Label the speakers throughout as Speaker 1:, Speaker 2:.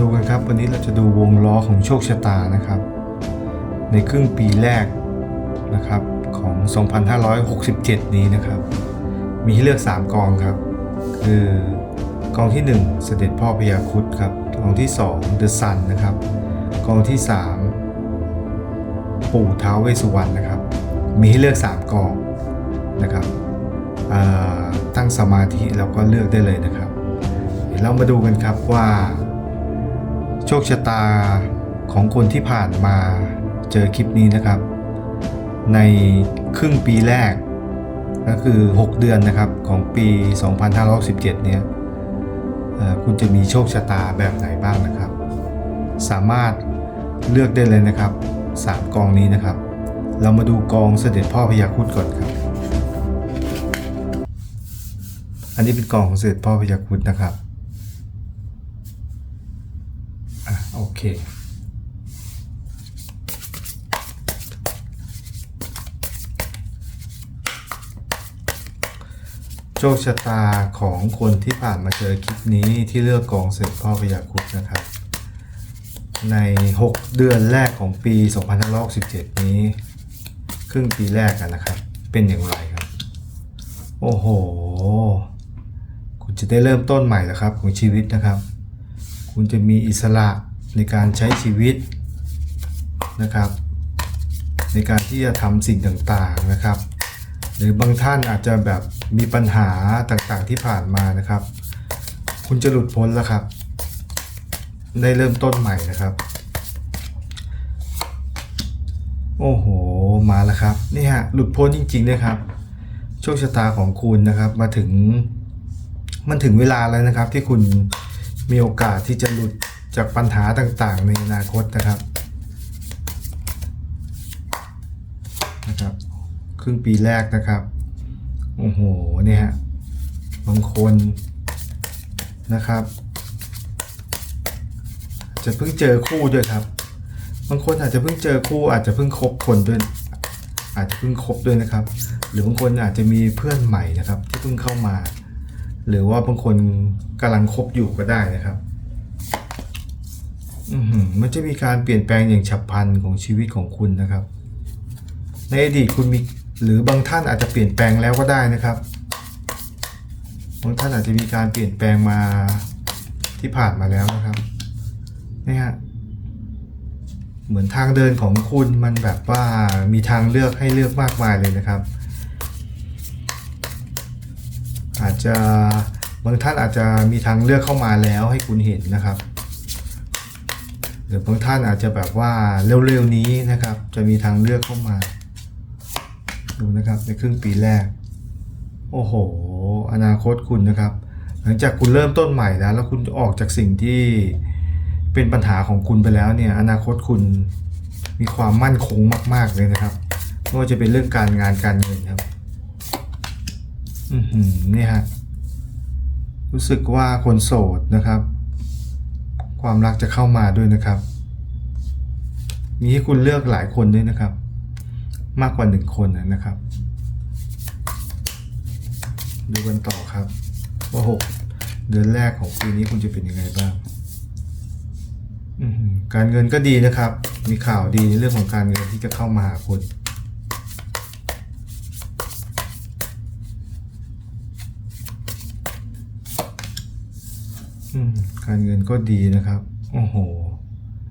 Speaker 1: ดูกันครับ วันนี้เราจะดูวงล้อของโชคชะตานะครับ ในครึ่งปีแรกนะครับของ 2567 นี้นะครับ มีให้เลือก 3 กองครับ คือกองที่ 1 เสด็จพ่อพญาคุดครับกองที่ 2 The Sun นะครับกองที่ 3 ปู่ท้าวเวสุวรรณนะครับ มีให้เลือก 3 กองนะครับตั้งสมาธิแล้วก็เลือกได้เลยนะครับ เดี๋ยวเรามาดูกันครับว่า โชคชะตาของคนที่ผ่านมาเจอคลิปนี้นะครับ ในครึ่งปีแรกก็คือ 6 เดือนนะครับของปี 2517 เนี่ยเอ่อคุณจะมีโชคชะตาแบบไหนบ้างนะครับ สามารถเลือกได้เลยนะครับ 3 กองนี้นะครับ เรามาดูกองเสด็จพ่อพญาคุดก่อนครับ อันนี้เป็นกองของเสด็จพ่อพญาคุดนะครับ อะ โอเคโชคชะตาของคนที่ผ่านมาเจอคลิปนี้ที่เลือกกองเสร็จพ่อพยาคุดนะครับ ใน 6 เดือนแรกของปี 2567 นี้ ครึ่งปีแรกกันนะครับ เป็นอย่างไรครับ โอ้โห คุณจะได้เริ่มต้นใหม่แล้วครับของชีวิตนะครับคุณจะมีอิสระ ในการใช้ชีวิตนะครับ ในการที่จะทำสิ่งต่างๆนะครับ หรือบางท่านอาจจะแบบมีปัญหาต่างๆที่ผ่านมานะครับ คุณจะหลุดพ้นแล้วครับ ได้เริ่มต้นใหม่นะครับ โอ้โหมาแล้วครับนี่ฮะหลุดพ้นจริงๆนะครับโชคชะตาของคุณนะครับมาถึงมันถึงเวลาแล้วนะครับที่คุณมีโอกาสที่จะหลุด จากปัญหาต่างๆ ในอนาคตนะครับนะครับครึ่งปีแรกนะครับโอ้โหเนี่ยฮะบางคนนะครับ จะเพิ่งเจอคู่ด้วยครับ บางคนอาจจะเพิ่งเจอคู่ อาจจะเพิ่งคบคนด้วย อาจจะเพิ่งคบด้วยนะครับ หรือบางคนอาจจะมีเพื่อนใหม่นะครับ ที่เพิ่งเข้ามา หรือว่าบางคนกำลังคบอยู่ก็ได้นะครับ มันจะมีการเปลี่ยนแปลงอย่างฉับพลันของชีวิตของคุณนะครับ ในอดีตคุณมีหรือบางท่านอาจจะเปลี่ยนแปลงแล้วก็ได้นะครับบางท่านอาจจะมีการเปลี่ยนแปลงมาที่ผ่านมาแล้วนะครับนี่ฮะเหมือนทางเดินของคุณมันแบบว่ามีทางเลือกให้เลือกมากมายเลยนะครับ อาจจะบางท่านอาจจะมีทางเลือกเข้ามาแล้วให้คุณเห็นนะครับ รือบางท่านอาจจะแบบว่าเร็วๆนี้นะครับ จะมีทางเลือกเข้ามา ดูนะครับในครึ่งปีแรก โอ้โห อนาคตคุณนะครับ หลังจากคุณเริ่มต้นใหม่แล้ว แล้วคุณออกจากสิ่งที่เป็นปัญหาของคุณไปแล้วเนี่ย อนาคตคุณมีความมั่นคงมาก ๆเลยนะครับไม่ว่าจะเป็นเรื่องการงานการเงินครับ อือหือนี่ฮะรู้สึกว่าคนโสดนะครับ ความรักจะเข้ามาด้วยนะครับ มีให้คุณเลือกหลายคนด้วยนะครับ มากกว่าหนึ่งคนนะครับ ดูกันต่อครับ ว่าหกเดือนแรกของปีนี้คุณจะเป็นยังไงบ้างการเงินก็ดีนะครับ มีข่าวดีในเรื่องของการเงินที่จะเข้ามาหาคุณ อืม การเงินก็ดีนะครับ โอ้โห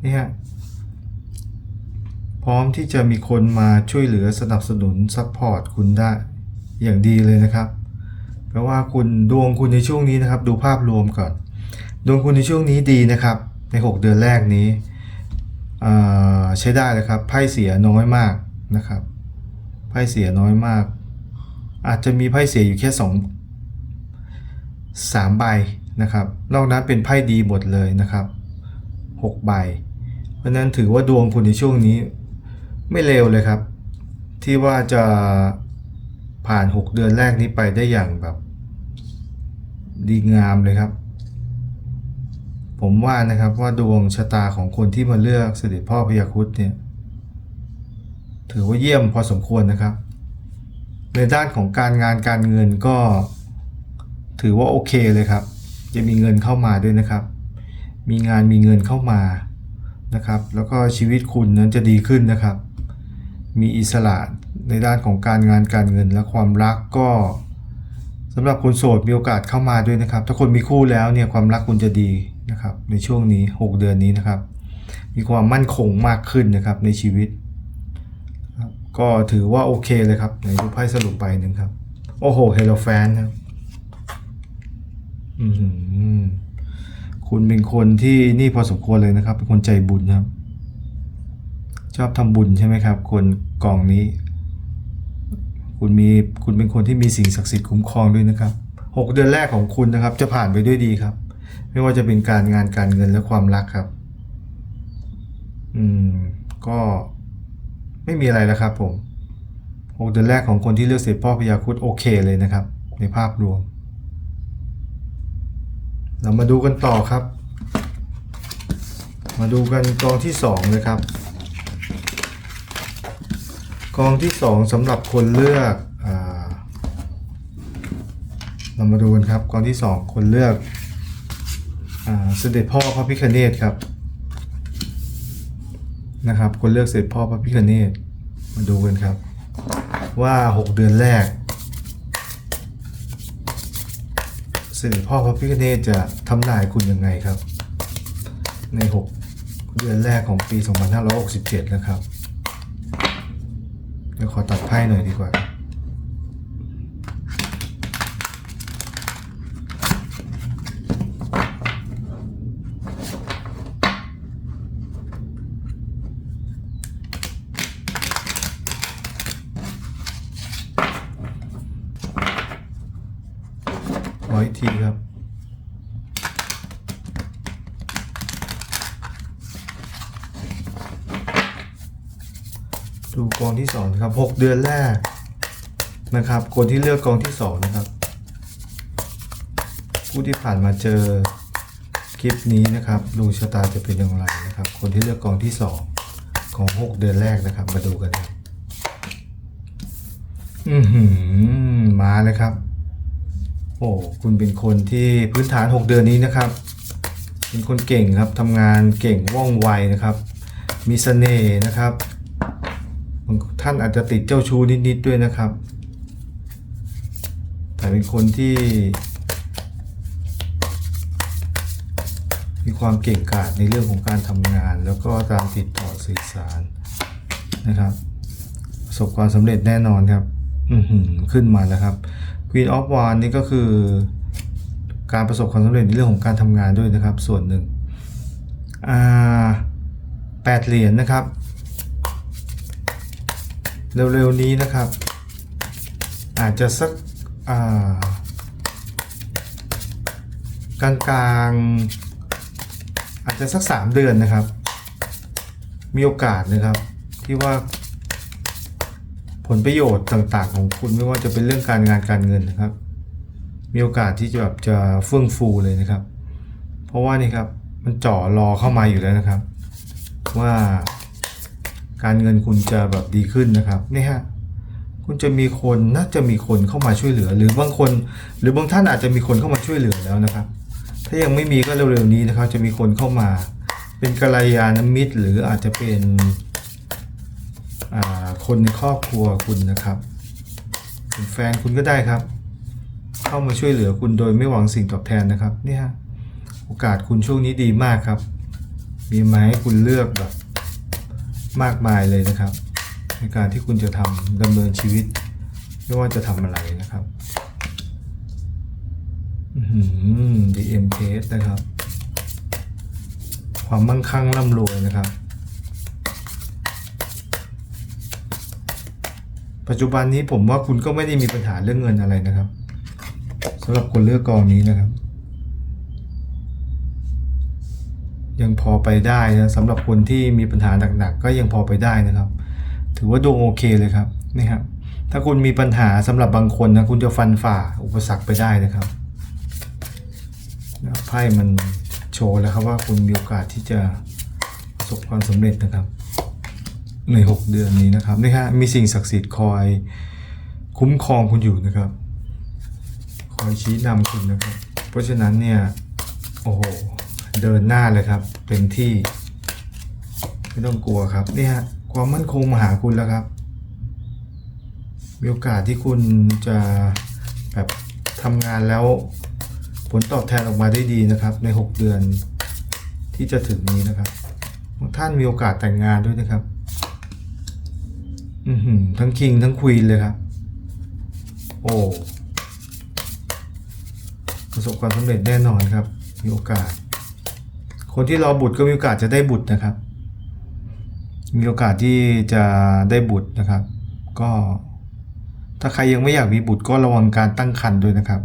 Speaker 1: นี่ฮะพร้อมที่จะมีคนมาช่วยเหลือสนับสนุนซัพพอร์ตคุณได้อย่างดีเลยนะครับ แปลว่าคุณดวงคุณในช่วงนี้นะครับ ดูภาพรวมก่อน ดวงคุณในช่วงนี้ดีนะครับ ใน 6 เดือนแรกนี้อ่าใช้ได้เลยครับ ไพ่เสียน้อยมากนะครับ ไพ่เสียน้อยมาก อาจจะมีไพ่เสียอยู่แค่สองสามใบ นะครับนอกนั้นเป็นไพ่ดีหมดเลยนะครับหกใบ เพราะนั้นถือว่าดวงคุณในช่วงนี้ ไม่เลวเลยครับ ที่ว่าจะผ่าน 6 เดือนแรกนี้ไปได้อย่างแบบ ดีงามเลยครับ ผมว่านะครับว่าดวงชะตาของคนที่มาเลือกเสด็จพ่อพยาครุฑเนี่ยถือว่าเยี่ยมพอสมควรนะครับ ในด้านของการงานการเงินก็ถือว่าโอเคเลยครับ จะมีเงินเข้ามาด้วยนะครับ มีงานมีเงินเข้ามานะครับ แล้วก็ชีวิตคุณนั้นจะดีขึ้นนะครับ มีอิสระในด้านของการงานการเงินและความรักก็สำหรับคนโสดมีโอกาสเข้ามาด้วยนะครับ ถ้าคนมีคู่แล้วเนี่ยความรักคุณจะดีนะครับ ในช่วงนี้ 6 เดือนนี้นะครับ มีความมั่นคงมากขึ้นนะครับในชีวิต ก็ถือว่าโอเคเลยครับในดูไพ่สรุปใบหนึ่งครับ โอ้โหเฮลโลแฟนครับ คุณเป็นคนที่นี่พอสมควรเลยนะครับ เป็นคนใจบุญครับ ชอบทำบุญใช่ไหมครับ คนกล่องนี้ คุณมีคุณเป็นคนที่มีสิ่งศักดิ์สิทธิ์คุ้มครองด้วยนะครับหกเดือนแรกของคุณนะครับ จะผ่านไปด้วยดีครับ ไม่ว่าจะเป็นการงานการเงินและความรักครับ อืม ก็ไม่มีอะไรแล้วครับผมหกเดือนแรกของคนที่เลือกเสร็จพ่อพยาคุดโอเคเลยนะครับ ในภาพรวม เรามาดูกันต่อครับ มาดูกันกองที่สองเลยครับ กองที่สองสำหรับคนเลือกอเรามาดูกันครับกองที่สองคนเลือกอเสด็จพ่อพระพิคเนตครับนะครับ คนเลือกเสด็จพ่อพระพิคเนตมาดูกันครับ ว่า 6 เดือนแรก เสด็จพ่อพระพิคเนตจะทำลายคุณยังไงครับ ใน 6 เดือนแรกของปี 2567 นะครับ เดี๋ยวขอตัดไพ่หน่อยดีกว่า ออีกทีครับ ดูกองที่สองนะครับหกเดือนแรกนะครับ คนที่เลือกกองที่สองนะครับ ผู้ที่ผ่านมาเจอคลิปนี้นะครับดวงชะตาจะเป็นอย่างไรนะครับ คนที่เลือกกองที่สองของหกเดือนแรกนะครับ มาดูกัน อือหือมาเลยครับ อ้คุณเป็นคนที่พื้นฐาน 6 เดือนนี้นะครับ เป็นคนเก่งครับทำงานเก่งว่องไวนะครับ มีเสน่ห์นะครับท่านอาจจะติดเจ้าชู้นิดๆด้วยนะครับ แต่เป็นคนที่ มีความเก่งกาจในเรื่องของการทำงาน แล้วก็การติดต่อสื่อสารนะครับประสบความสำเร็จแน่นอนครับ อืขึ้นมาแล้วครับ Queen of w a n d นี่ก็คือการประสบความสำเร็จในเรื่องของการทำงานด้วยนะครับ ส่วนหนึ่งแปดเหรียญนะครับ เร็วๆนี้นะครับ อาจจะสักกลางๆอาจจะสักสามเดือนนะครับ มีโอกาสนะครับที่ว่า ผลประโยชน์ต่างๆ ของคุณไม่ว่าจะเป็นเรื่องการงานการเงินนะครับ มีโอกาสที่จะแบบจะเฟื่องฟูเลยนะครับ เพราะว่านี่ครับมันจ่อรอเข้ามาอยู่แล้วนะครับ ว่าการเงินคุณจะแบบดีขึ้นนะครับนี่ฮะคุณจะมีคนน่าจะมีคนเข้ามาช่วยเหลือ หรือบางคน หรือบางท่านอาจจะมีคนเข้ามาช่วยเหลือแล้วนะครับ ถ้ายังไม่มีก็เร็วๆนี้นะครับ จะมีคนเข้ามา เป็นกัลยาณมิตร หรืออาจจะเป็น คนในครอบครัวคุณนะครับเป็นแฟนคุณก็ได้ครับ เข้ามาช่วยเหลือคุณโดยไม่หวังสิ่งตอบแทนนะครับเนี่ยฮะโอกาสคุณช่วงนี้ดีมากครับ มีมาให้คุณเลือกแบบมากมายเลยนะครับ ในการที่คุณจะทำดำเนินชีวิต ไม่ว่าจะทำอะไรนะครับอือหือ DM test นะครับ ความมั่งคั่งร่ำรวยนะครับ ปัจจุบันนี้ผมว่าคุณก็ไม่ได้มีปัญหาเรื่องเงินอะไรนะครับสำหรับคนเลือกกองนี้นะครับ ยังพอไปได้นะสำหรับคนที่มีปัญหาหนักๆก็ยังพอไปได้นะครับ ถือว่าดวงโอเคเลยครับนี่ครับถ้าคุณมีปัญหาสำหรับบางคนนะคุณจะฟันฝ่าอุปสรรคไปได้นะครับไพ่มันโชว์แล้วครับว่าคุณมีโอกาสที่จะประสบความสำเร็จนะครับ ใน 6 เดือนนี้นะครับนี่ฮะมีสิ่งศักดิ์สิทธิ์คอยคุ้มครองคุณอยู่นะครับ คอยชี้นำคุณนะครับ เพราะฉะนั้นเนี่ย โอ้โห เดินหน้าเลยครับเต็มที่ ไม่ต้องกลัวครับนี่ฮะความมั่นคงมาหาคุณแล้วครับมีโอกาสที่คุณจะแบบทำงานแล้วผลตอบแทนออกมาได้ดีนะครับ ใน 6 เดือนที่จะถึงนี้นะครับท่านมีโอกาสแต่งงานด้วยนะครับ ทั้งคิงทั้งควีนเลยครับ โอ้ประสบความสำเร็จแน่นอนครับ มีโอกาส คนที่รอบุตรก็มีโอกาสจะได้บุตรนะครับ มีโอกาสที่จะได้บุตรนะครับ ก็ถ้าใครยังไม่อยากมีบุตรก็ระวังการตั้งครรภ์ด้วยนะครับ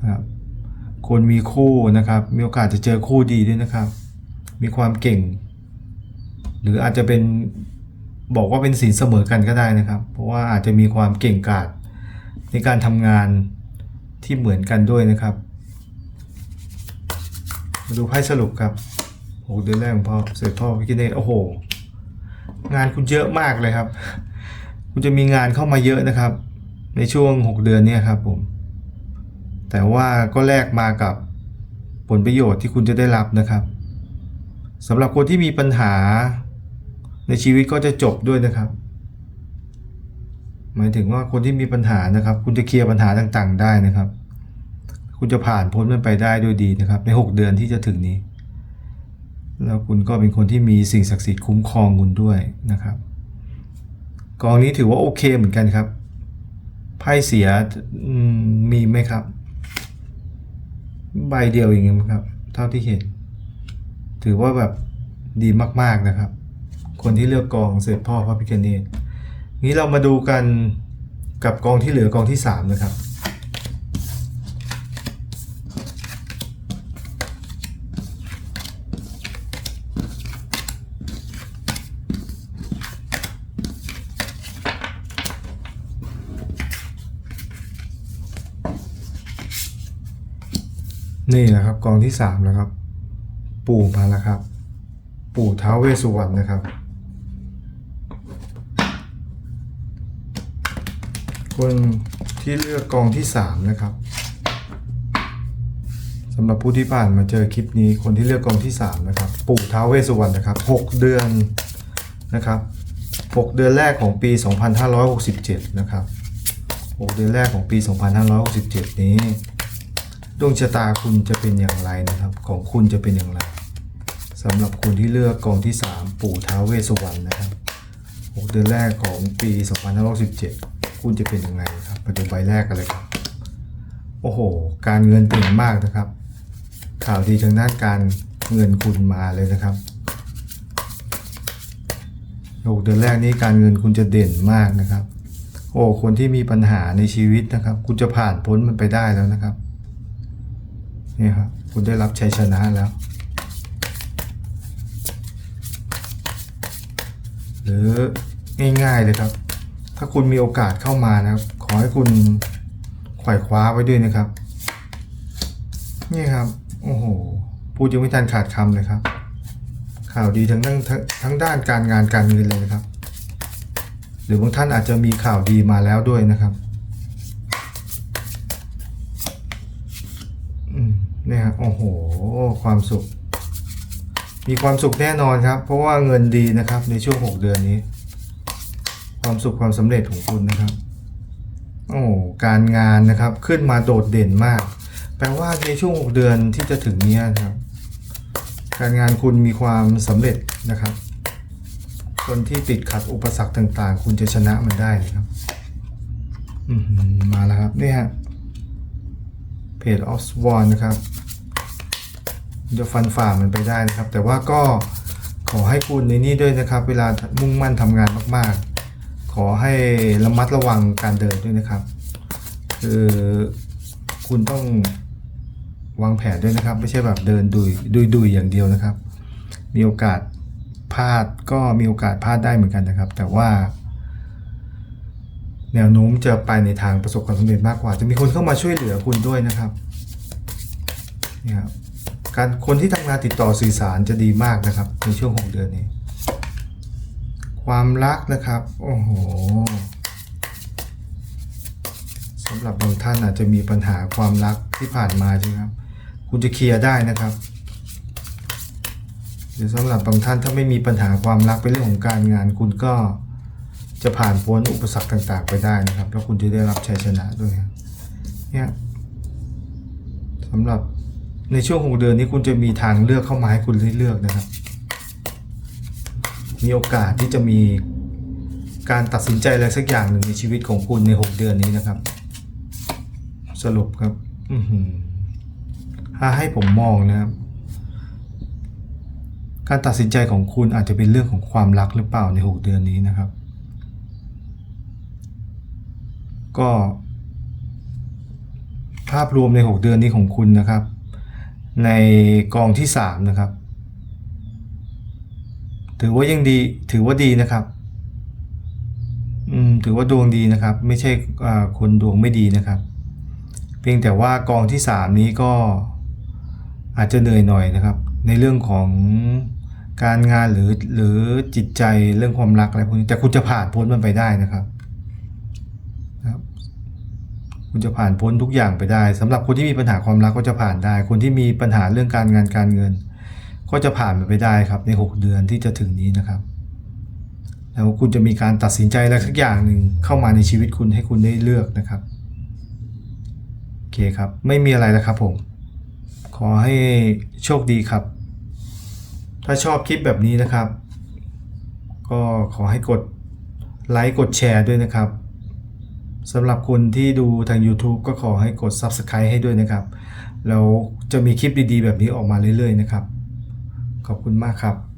Speaker 1: นะครับ คนมีคู่นะครับ มีโอกาสจะเจอคู่ดีด้วยนะครับ มีความเก่ง หรืออาจจะเป็น บอกว่าเป็นสินเสมอกันก็ได้นะครับ เพราะว่าอาจจะมีความเก่งกาจในการทำงานที่เหมือนกันด้วยนะครับ มาดูไพ่สรุปครับโอ้เดือนแรกของพ่อเสร็จพ่อพิกิเนตโอ้โห งานคุณเยอะมากเลยครับ คุณจะมีงานเข้ามาเยอะนะครับ ในช่วง 6 เดือนเนี้ครับผม แต่ว่าก็แลกมากับผลประโยชน์ที่คุณจะได้รับนะครับสำหรับคนที่มีปัญหา ในชีวิตก็จะจบด้วยนะครับ หมายถึงว่าคนที่มีปัญหานะครับ คุณจะเคลียร์ปัญหาต่างๆ ได้นะครับ คุณจะผ่านพ้นมันไปได้ด้วยดีนะครับ ใน 6 เดือนที่จะถึงนี้ แล้วคุณก็เป็นคนที่มีสิ่งศักดิ์สิทธิ์คุ้มครองคุณด้วยนะครับกองนี้ถือว่าโอเคเหมือนกันครับไพ่เสียมมีไหมครับ ใบเดียวอย่างเงี้ยครับ เท่าที่เห็น ถือว่าแบบดีมากๆนะครับ คนที่เลือกกองเสร็จพ่อพระพิคเนตนี้เรามาดูกันกับกองที่เหลือกองที่ 3 นะครับ นี่แหละครับกองที่3แล้วครับ ปู่มาแล้วครับ ปู่ท้าวเวสสุวรรณนะครับ คนที่เลือกกองที่ 3 นะครับสำหรับผู้ที่ผ่านมาเจอคลิปนี้คนที่เลือกกองที่ 3 นะครับ ปู่ท้าวเวสสุวรรณนะครับ 6 เดือนนะครับ 6 เดือนแรกของปี 2567 นะครับ 6 เดือนแรกของปี 2567 นี้ ดวงชะตาคุณจะเป็นอย่างไรนะครับ ของคุณจะเป็นอย่างไรสำหรับคนที่เลือกกองที่ 3 ปู่ท้าวเวสสุวรรณนะครับ 6 เดือนแรกของปี 2567 คุณจะเป็นยังไงครับมาดูใบแรกกันเลยครับ โอ้โห การเงินเด่นมากนะครับ ข่าวดีทางด้านการเงินคุณมาเลยนะครับ6เดือนแรกนี้การเงินคุณจะเด่นมากนะครับ โอ้คนที่มีปัญหาในชีวิตนะครับ คุณจะผ่านพ้นมันไปได้แล้วนะครับนี่ครับคุณได้รับชัยชนะแล้วหรือง่ายๆเลยครับ ถ้าคุณมีโอกาสเข้ามานะครับ ขอให้คุณไขว่คว้าไว้ด้วยนะครับ นี่ครับ โอ้โห พูดยังไม่ทันขาดคำเลยครับ ข่าวดีทั้งทั้งทั้งด้านการงานการเงินเลยนะครับ หรือบางท่านอาจจะมีข่าวดีมาแล้วด้วยนะครับนี่ยครับโอ้โห ความสุข มีความสุขแน่นอนครับ เพราะว่าเงินดีนะครับในช่วง 6 เดือนนี้ ความสุขความสำเร็จของคุณนะครับ โอ้การงานนะครับขึ้นมาโดดเด่นมาก แปลว่าในช่วง 6 เดือนที่จะถึงนี้นะครับ การงานคุณมีความสำเร็จนะครับ คนที่ติดขัดอุปสรรคต่าง ๆ คุณจะชนะมันได้นะครับมาแล้วครับนี่ฮะเพจออฟสวอนนะครับจะฟันฝ่ามันไปได้นะครับ แต่ว่าก็ขอให้คุณในนี้ด้วยนะครับ เวลามุ่งมั่นทำงานมากๆ อให้ระมัดระวังการเดินด้วยนะครับ คือคุณต้องวางแผนด้วยนะครับ ไม่ใช่แบบเดินดุยดุยดุยอย่างเดียวนะครับ มีโอกาสพลาดก็มีโอกาสพลาดได้เหมือนกันนะครับ แต่ว่า แนวโน้มจะไปในทางประสบความสำเร็จมากกว่า จะมีคนเข้ามาช่วยเหลือคุณด้วยนะครับนี่ครับการคนที่ทำงานติดต่อสื่อสารจะดีมากนะครับ ในช่วง 6 เดือนนี้ ความรักนะครับ โอ้โหสำหรับบางท่านอาจจะมีปัญหาความรักที่ผ่านมาใช่ไหมครับ คุณจะเคลียร์ได้นะครับ หรือสำหรับบางท่านถ้าไม่มีปัญหาความรักเป็นเรื่องของการงาน คุณก็จะผ่านพ้นอุปสรรคต่าง ๆ ไปได้นะครับ แล้วคุณจะได้รับชัยชนะด้วยครับเนี่ยสำหรับในช่วงหกเดือนนี้คุณจะมีทางเลือกเข้ามาให้คุณได้เลือกนะครับ มีโอกาสที่จะมีการตัดสินใจอะไรสักอย่างหนึ่งในชีวิตของคุณใน 6 เดือนนี้นะครับ สรุปครับถ้าให้ผมมองนะครับ การตัดสินใจของคุณอาจจะเป็นเรื่องของความรักหรือเปล่าใน 6 เดือนนี้นะครับ ก็ ภาพรวมใน 6 เดือนนี้ของคุณนะครับ ในกองที่ 3 นะครับ ถือว่ายังดีถือว่าดีนะครับ อืมถือว่าดวงดีนะครับ ไม่ใช่คนดวงไม่ดีนะครับ เพียงแต่ว่ากองที่3นี้ก็อาจจะเหนื่อยหน่อยนะครับ ในเรื่องของการงานหรือหรือจิตใจเรื่องความรักอะไรพวกนี้แต่คุณจะผ่านพ้นมันไปได้นะครับนะครับ คุณจะผ่านพ้นทุกอย่างไปได้สำหรับคนที่มีปัญหาความรักก็จะผ่านได้ คนที่มีปัญหาเรื่องการงานการเงิน ก็จะผ่านมันไปได้ครับใน 6 เดือนที่จะถึงนี้นะครับ แล้วคุณจะมีการตัดสินใจอะไรสักอย่างหนึ่งเข้ามาในชีวิตคุณให้คุณได้เลือกนะครับโอเคครับ ไม่มีอะไรแล้วครับผม ขอให้โชคดีครับ ถ้าชอบคลิปแบบนี้นะครับ ก็ขอให้กดไลค์กดแชร์ด้วยนะครับสำหรับคนที่ดูทาง YouTube ก็ขอให้กด Subscribe ให้ด้วยนะครับ แล้วจะมีคลิปดีๆ แบบนี้ออกมาเรื่อยๆนะครับ ขอบคุณมากครับ